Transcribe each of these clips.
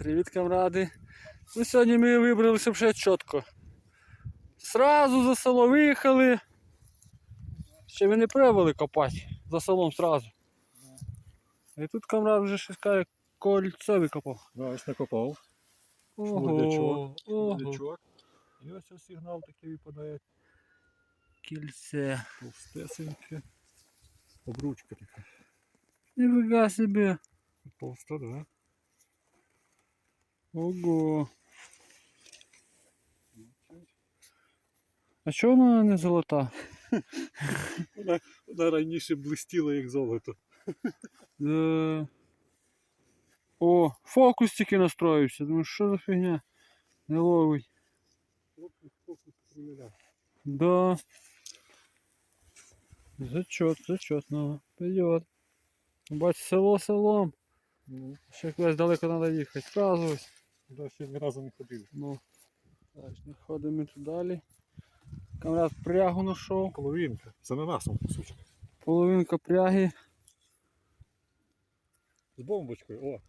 Привіт, камради. Ну, сьогодні ми вибралися вже чітко. Сразу за село виїхали. Ще ми не пробували копати. За селом сразу. І тут камрад вже щось каже, кольцо викопав. Да, ось накопав. Ого. І ось ось сигнал такий випадає. Кільце. Товстесеньке. Обручка така. Ніфіга собі. Товста, да? Ого. А чого вона не золота? Вона, вона раніше блистіла як золото. Да. О, фокус тільки настроївся. Думаю, що за фігня? Не ловить. Фокус, фокус стріляє. Да. Зачет, зачет, ну, пойдет. Бач, село селом. Ну, Ще якось далеко треба їхати. Сразу ось. Да, ще ні разу не ходив. Ну. Не ходимо тут далі. Камрад прягу знайшов. Половинка. З ананасом кусочок. Половинка пряги. З бомбочкою. О,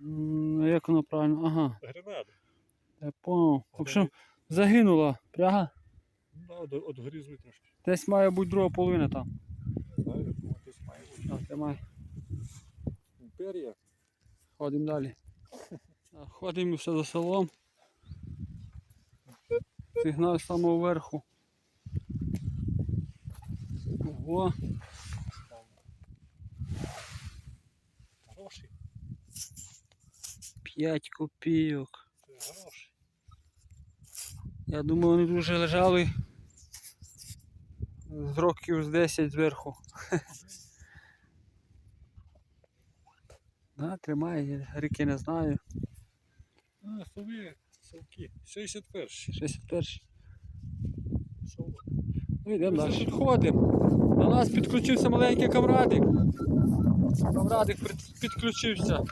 М, Як воно правильно? Ага, гренада. я понял. В общем, загинула пряга. Ну, да, от, от грізли трошки. Десь має бути друга половина там. Не знаю, ну, десь має бути. Так, тримай. Імперія. Ходимо далі. Так, Ходимо все за селом. Сигнал з самого верху. Ого, Гроші. 5 копійок. Гроші. Я думаю, вони тут вже лежали з років з 10 зверху. Да, тримає, ріки не знаю. А, сові, совки. 61 61. Совок. Ну йдемо далі. Підходимо. До нас підключився маленький камрадик. Камрадик підключився.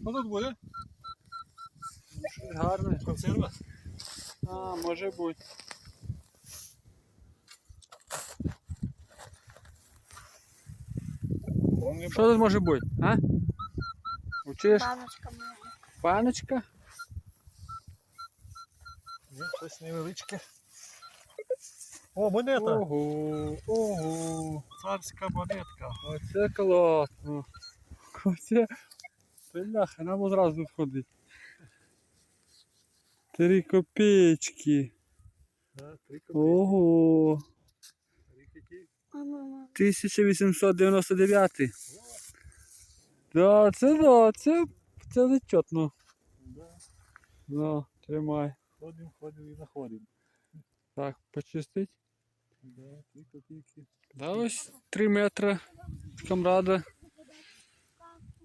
Ну тут буде. Гарне. Консерва. А, може бути. Що тут може бути? А? Учиш? Баночка моя. Паночка? Ні, щось невеличке. О, монета. Ого, ого. Царська монетка. Оце класно. Оце. Бляха, нам одразу тут ходить. Три копеечки. Да, три. Ого. Три копійки. А мама. 1899. Да, це да, це, це зачетно. Да. Да, тримай. Ходимо, ходимо і знаходимо. Так, почистить. Да, три копійки. Да, ось 3 метри. Камрада.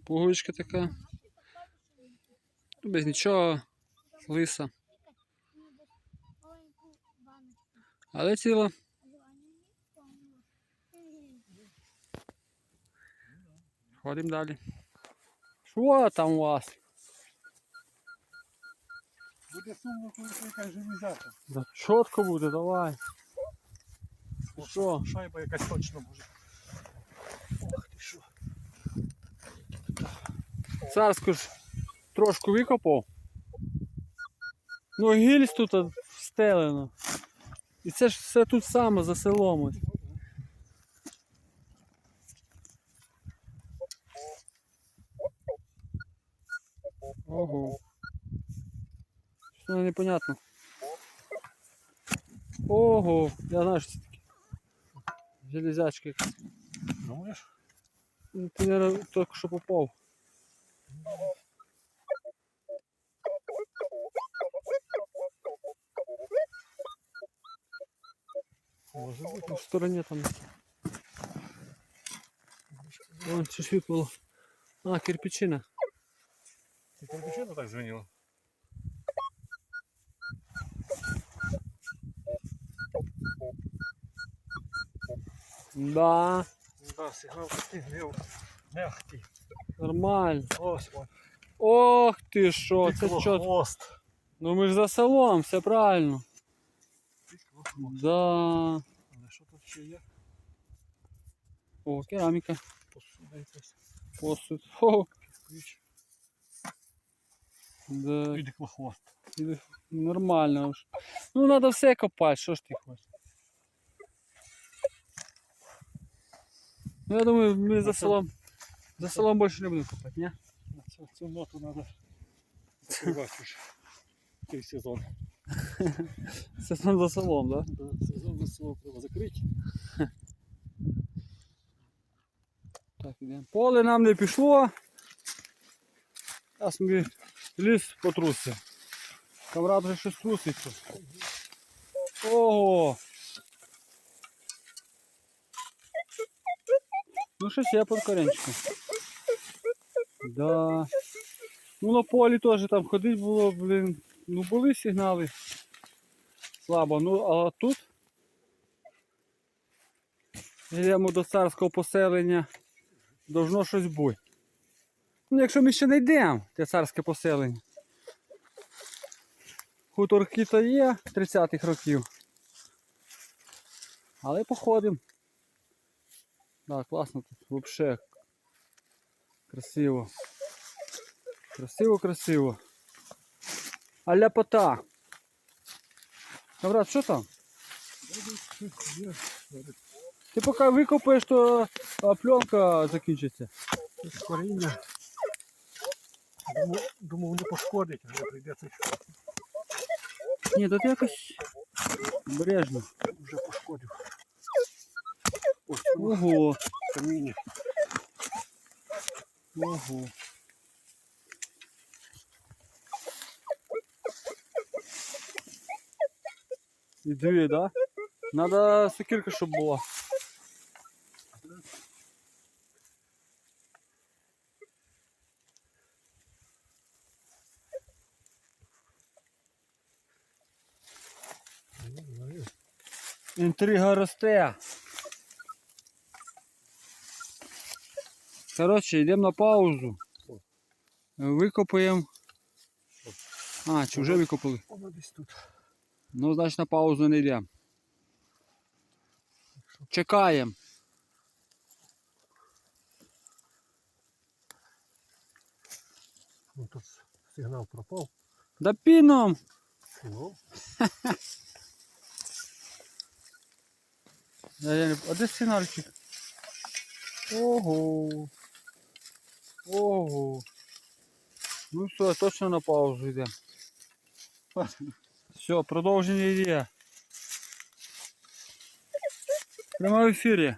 Пуговичка така. Ну, Без нічого. Лиса. Але ціла. Ходимо далі. Що там у вас? Буде сумно, коли якась железяка. Да, чітко буде, давай. Що? Шайба якась точно може. Ох ти що. Царську ж трошку викопав. Ну, гільз тут встелено. І це ж все тут саме за селом. ось. Ого. Що непонятно. Ого, я знаю, що це таке. Железячка якась. Думаєш? Ну, Ти, наверное, тільки що попав. Може бути. В стороні там. Вон чи світло. А, кирпичина. Ти кирпичина так звеніло? Да, Да, сигнал такий. Мягкий. нормально. Ось он. Ох ти що, це що? Ну ми ж за селом, все правильно. Да. Але що тут ще є? О, кераміка. Посуда якась. Посуд. О, Ключ. Да. Піде хвост. Нормально. Ну треба все копати, що ж ти хочеш. Ну я думаю, ми за це- селом. За селом більше не будемо копати, ні? Цю, цю ноту треба закривати вже. Цей сезон. Там за селом, так? Да, сезон за село треба закрити. Так, ідемо. Поле нам не пішло. Зараз ми ліс потрусимо. Камрад вже щось труситься. Ого! Ну щось є під коренчиком. Да. Ну на полі теж там ходить було, блін. Ну були сигнали. Слабо. Ну а тут йдемо до царського поселення. Должно щось бути. Ну, якщо ми ще не йдемо, те царське поселення. Хуторки то є 30-х років. Але походимо. Так, класно тут взагалі. Красиво. Красиво, красиво. А ляпота. Камрад, що там? Ти поки викопаєш, то а, пленка закінчиться. Це коріння. Думав, думав не пошкодить, але прийдеться Ні, тут якось обережно. вже пошкодив. Ось Ого, каміння. ого. І дві, да? Надо сокирка, щоб була. Інтрига росте. Коротше, йдемо на паузу. Викопаємо. А, чи вже викопали? Ну, значить на паузу не йдемо. Чекаємо. Ну, тут сигнал пропав. Да піном! Ну. А де сигнальчик? Ого. Ого. Ну все, точно на паузу йдемо. Все, продовження йде. Прямо в ефірі.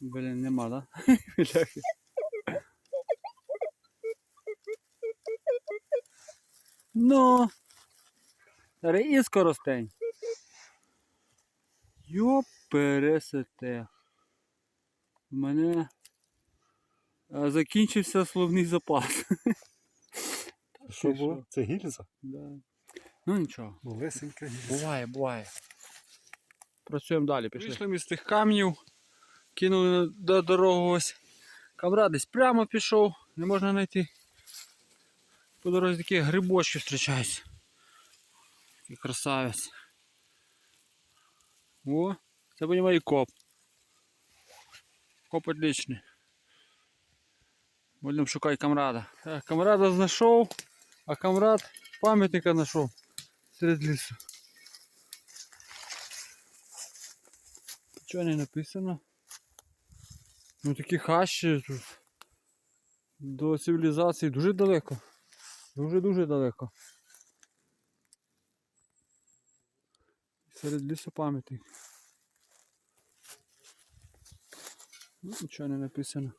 Блін, нема, да? Ну. Скоростень. Йо пересете. У мене закінчився словний запас. що було? Це гільза? Да. Ну нічого. Малесенька гільза. Буває, буває. Працюємо далі. Пішли. Вийшли ми з тих камнів, кинули на- до дорогу ось. Камрад десь прямо пішов, не можна знайти. По дорозі такі грибочки зустрічаються. Такий красавець. О, це буде мій коп. Коп отличний. Будемо шукати камрада. Так, камрада знайшов, а камрад пам'ятника знайшов серед лісу. Нічого не написано. Ну такі хащі тут. До цивілізації дуже далеко. Дуже-дуже далеко. Серед лісу пам'ятник. Ну, нічого не написано.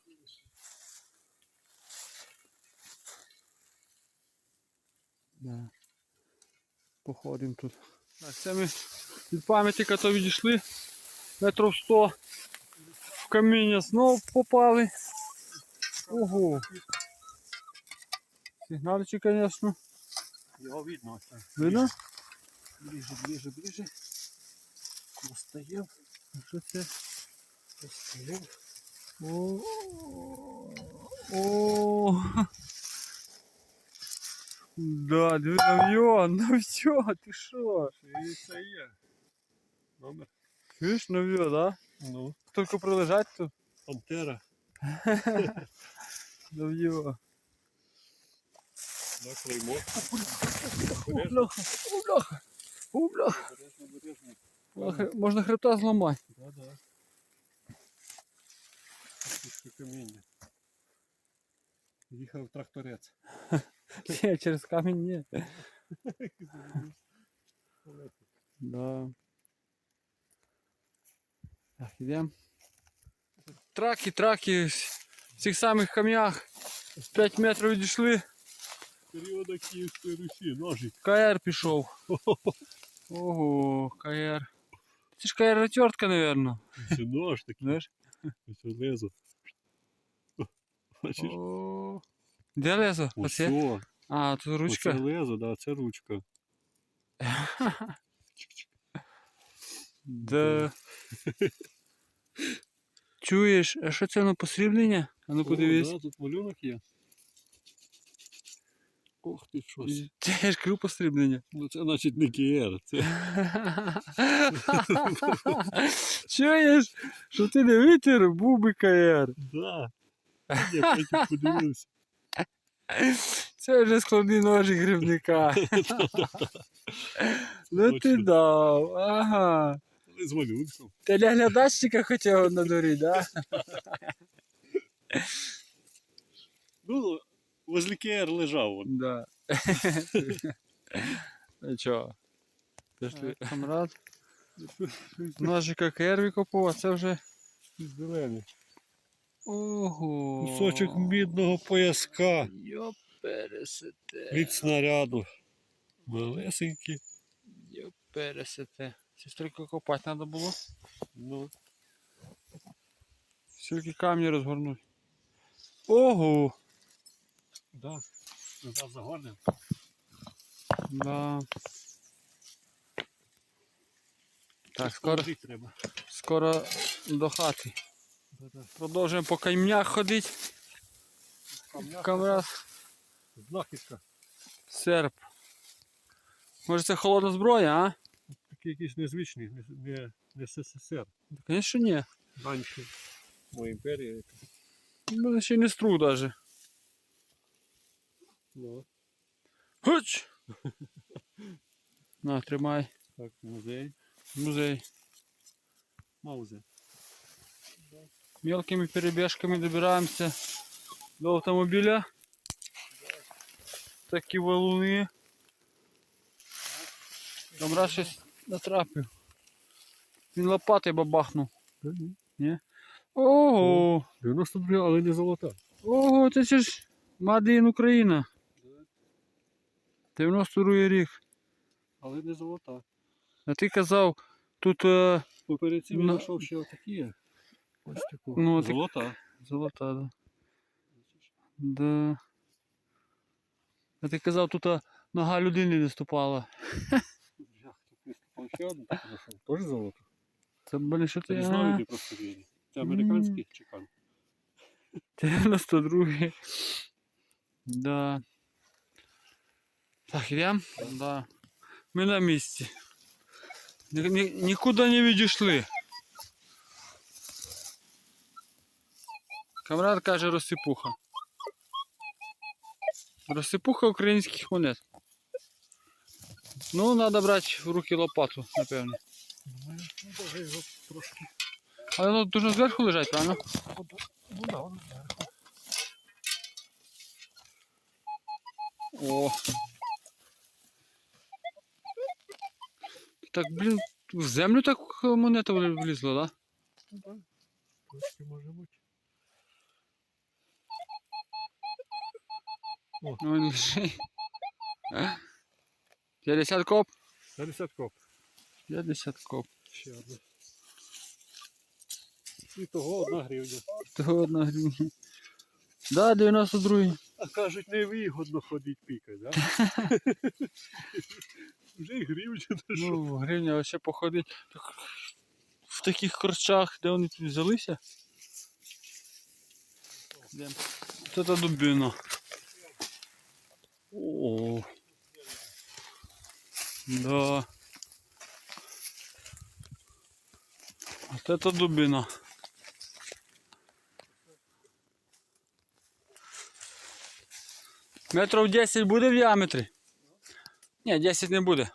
Да. Походимо тут. Так, це ми від пам'ятника то відійшли. Метрів 100 в каміння знов попали. Ого. Сигнальчик, звісно. Його видно. Видно? Ближе, ближе, ближе. Достаємо, Що це? достаємо. О. О. Да, диви нав'йон, нав'йон, ти що? І це є. Номер. Чуєш нав'йон, да? Ну, Тільки прилежать тут. пантера. Нав'йон. На клеймо. О, бляха, о, бляха, о, бляха. Обережно, обережно. Можна хре- Можна хребта зламати. Да, да. Трішки каміння. Їхав тракторець. Ні, через камінь ні. Да. Так, ідемо. Траки, траки. В цих самих камнях. 5 метрів відійшли. Періода Київської Русі, ножик. КР пішов. Ого, КР. Це ж КР отвертка, наверное. Це нож такий. Знаєш? Ось лезо. Бачиш? Де лезо? Оце? А, тут Оце лезо, да, це ручка. Да. Чуєш, а що це на посріблення? А ну подивись. О, да, тут малюнок є. Ох ти щось. Це ж кру посріблення. Ну це значить не КР. Це Чуєш, що ти не витер, був би да. Я потім подивився. Це вже складний ножик грибника. Ну ти Точно. дав, ага. Але з малюнком. Ти для глядачника хотів надурити, да? Ну, возле КР лежав он. Да. Ну чого? Ти ж ти камрад? Ножика КР викопав, а це вже. Зелений. Ого. Кусочок мідного пояска Йоп, пересете. від снаряду. Малесенький. Йоп, пересете. Сестрика копати треба було. Ну, Стільки камні розгорнути. Ого! да. Назад загорнем. Да. Так, скоро, скоро до хати. Продовжуємо по камнях ходити. Камраз Знахідка. серп. Може це холодна зброя, а? Такий якийсь незвичний, не, не, не СССР. Та, Звісно, ні. Раніше. Моя імперія. Ну, ще й не струк даже. Ну, Хуч! На, тримай. так, музей. Музей. Маузе. Мелкими перебіжками добираємося до автомобіля. Такі валуни. Там раз щось натрапив. Він лопатою бабахнув. Ого! 92, але не золота. Ого, це ж Мадин Україна. 92 рік. Але не золота. А ти казав, тут е, Поперед цим знайшов ще отакі. Ось таку. Ну, так- Золота. золота, да. Да. А ти казав, тут нога людини не ступала. Ще таку. Теж золото. Це блін, що ти. не а? знаю, де просто вірю. Це американський чекан. 92 Да. Так, йдемо? Да. Ми на місці. Ні, ні, нікуди не відійшли. Камрад каже розсипуха. Розсипуха українських монет. Ну, треба брати в руки лопату, напевно. Ну, трошки. Але воно дуже зверху лежать, правильно? Ну да, воно зверху. О. Так, блін, в землю так монета влізла? Ну да. Трошки може бути. Ну, він лежить. 50 коп? 50 коп. 50 коп. Ще одна. І того одна гривня. Того одна гривня. Да, 92. А кажуть, невигодно ходить пікати, да? Вже і гривня, то що? Ну, гривня вообще походить. В таких корчах, де вони тут взялися. Йдемо. Це та дубина. О. Да. Вот это дубина. Метров 10 буде в діаметрі? Ні, 10 не буде.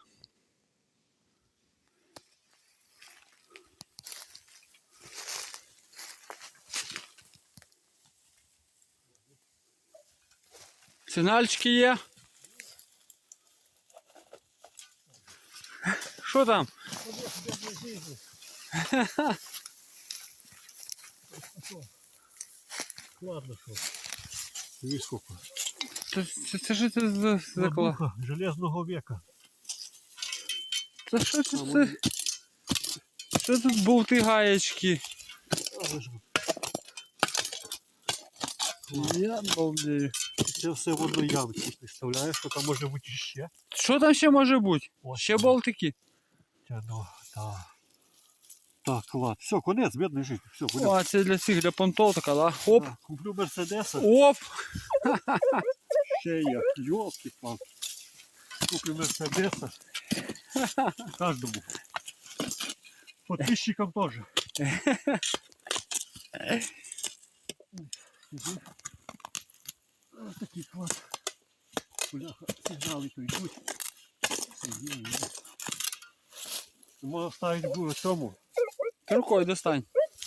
Сигнальчики є. Що там? Ладно, що. Дивись сколько. Це, це, це що це за, за железного века. Це що це? це? Що тут болти гаєчки? Я балдею. Це все в одній ямці. Представляєш, що там може бути ще? Що там ще може бути? Ось Ще болтики. Тяну, так. Так, ладно. Все, конець, бідний жить. Все, конець. О, а це для цих, для понтов така, да? Оп, Так, Куплю Мерседеса. оп. Ще я. Йолки палки Куплю Мерседеса. Каждому. Подписчикам тоже. Мгм. Клас. Бляха, сигнали то йдуть. Йдуть. Можна в цьому. Ти рукою достань.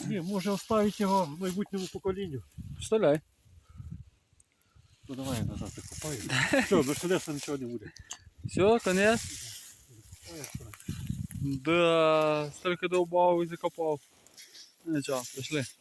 Ні, може оставити його майбутньому поколінню. Вставляй. Ну давай я назад закопаю. Все, Мерседеса нічого не буде. Все, аккуратно. Да, закопав. Нічого, пішли. Все, ну добре.